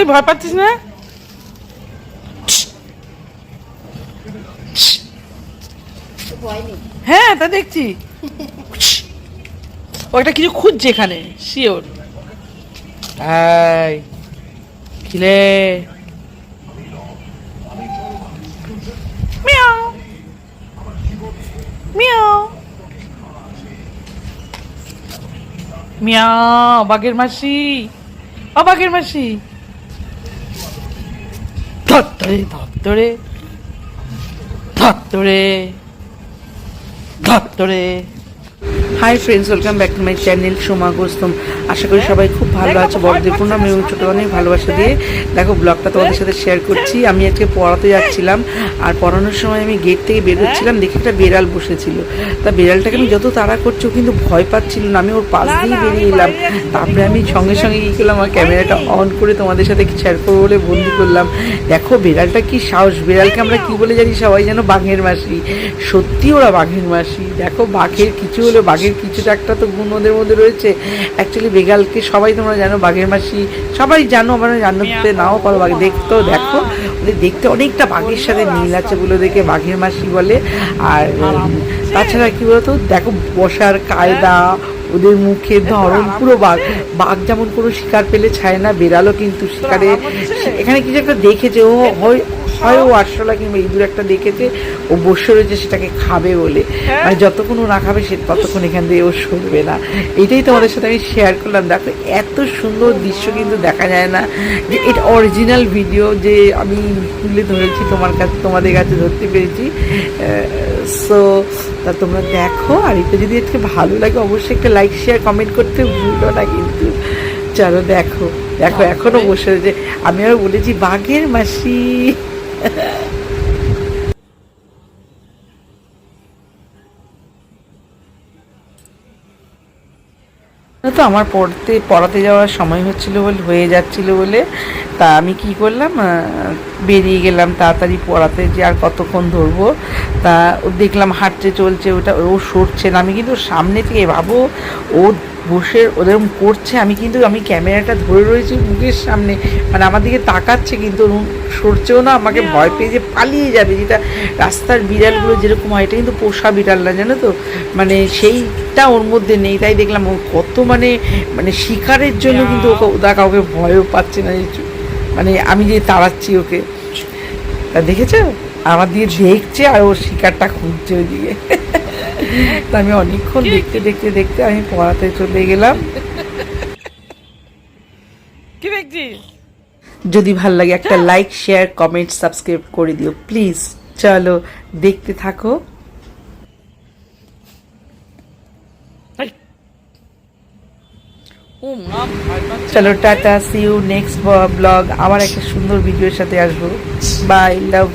তুই ভয় পাচ্ছিস না? হ্যাঁ তা দেখছি। ও একটা কিছু খুঁজছে এখানে শিওর এই, খিলে। মিয়াও। মিয়াও। মিয়াও, বাঘের মাসি। ও, বাঘের মাসি। ধরে ধরে ধরে ধরে hi friends welcome back to my channel Soma গোস্তম আশা করি সবাই খুব ভালো আছে। বড়দের পূর্ণাম এবং ছোটো অনেক ভালোবাসা দিয়ে দেখো ব্লগটা তোমাদের সাথে শেয়ার করছি। আমি আজকে পড়াতে যাচ্ছিলাম আর পড়ানোর সময় আমি গেট থেকে বেরোচ্ছিলাম দেখি একটা বেড়াল বসেছিল। তা বেড়ালটাকে আমি যত তাড়া করছি ও কিন্তু ভয় পাচ্ছিল না। আমি ওর পাশ দিয়ে বেরিয়ে এলাম। তারপরে আমি সঙ্গে সঙ্গে কী করলাম আমার ক্যামেরাটা অন করে তোমাদের সাথে শেয়ার করব বলে বন্দি করলাম। দেখো বেড়ালটা কি সাহস। বেড়ালকে আমরা কি বলে জানি সবাই যেন বাঘের মাসি। সত্যি ওরা বাঘের মাসি। দেখো বাঘের কিছু হলো বাঘের কিছুটা একটা তো গুণ ওদের মধ্যে রয়েছে। অ্যাকচুয়ালি বেগালকে সবাই তোমরা জানো বাঘের মাসি সবাই জানো আমরা জানতে নাও পারো বাঘ দেখতেও দেখো। ওদের দেখতে অনেকটা বাঘের সাথে মিল আছে বলে দেখে বাঘের মাসি বলে। আর তাছাড়া কী বলতো দেখো বসার কায়দা ওদের মুখের ধরন পুরো বাঘ। বাঘ যেমন কোনো শিকার পেলে ছায় না বেড়ালও কিন্তু শিকারে এখানে কিছু একটা দেখেছে ও হয় হয় ও আরশোলা কিংবা ইঁদুর একটা দেখেছে। ও বসে রয়েছে সেটাকে খাবে বলে। মানে যতক্ষণ ও না খাবে সে ততক্ষণ এখান দিয়ে ও সরবে না। এটাই তোমাদের সাথে আমি শেয়ার করলাম। দেখো এত সুন্দর দৃশ্য কিন্তু দেখা যায় না। যে এটা অরিজিনাল ভিডিও যে আমি তুলে ধরেছি তোমার কাছে তোমাদের কাছে ধরতে পেরেছি। সো তা তোমরা দেখো। আর এটা যদি আজকে ভালো লাগে অবশ্যই একটা লাইক শেয়ার কমেন্ট করতে ভুলো না কিন্তু। চলো দেখো। দেখো এখনও বসে রয়েছে। আমি আর বলেছি বাঘের মাসি। তো আমার পড়তে, পড়াতে যাওয়ার সময় হচ্ছিল বলে, হয়ে যাচ্ছিল বলে, তা আমি কি করলাম বেরিয়ে গেলাম তাড়াতাড়ি পড়াতে যে আর কতক্ষণ ধরবো। তা ও দেখলাম হাঁটতে চলছে ওটা ও সরছে না। আমি কিন্তু সামনে থেকে ভাবো ও বসে ওরকম করছে আমি কিন্তু আমি ক্যামেরাটা ধরে রয়েছি মুখের সামনে। মানে আমার দিকে তাকাচ্ছে কিন্তু সরছেও না আমাকে ভয় পেয়ে যে পালিয়ে যাবে। যেটা রাস্তার বিড়ালগুলো যেরকম হয় এটা কিন্তু পোষা বিড়াল না জানো তো? মানে সেইটা ওর মধ্যে নেই তাই দেখলাম ও কত মানে মানে শিকারের জন্য কিন্তু ওকে ওরা কাউকে ভয়ও পাচ্ছে না মানে আমি যে তাড়াচ্ছি ওকে। তা দেখেছ? আমার দিয়ে দেখছে আর ও শিকারটা খুঁজছে ওইদিকে। তা আমি অনেকক্ষণ দেখতে দেখতে দেখতে আমি পড়াতে চলে গেলাম। কি দেখছিস যদি ভালো লাগে একটা লাইক শেয়ার কমেন্ট সাবস্ক্রাইব করে দিও। প্লিজ চলো দেখতে থাকো ও মা ভয় পাচ্ছে। চলো tata see you next blog আবার একটা সুন্দর ভিডিওর সাথে আসব। বাই লাভ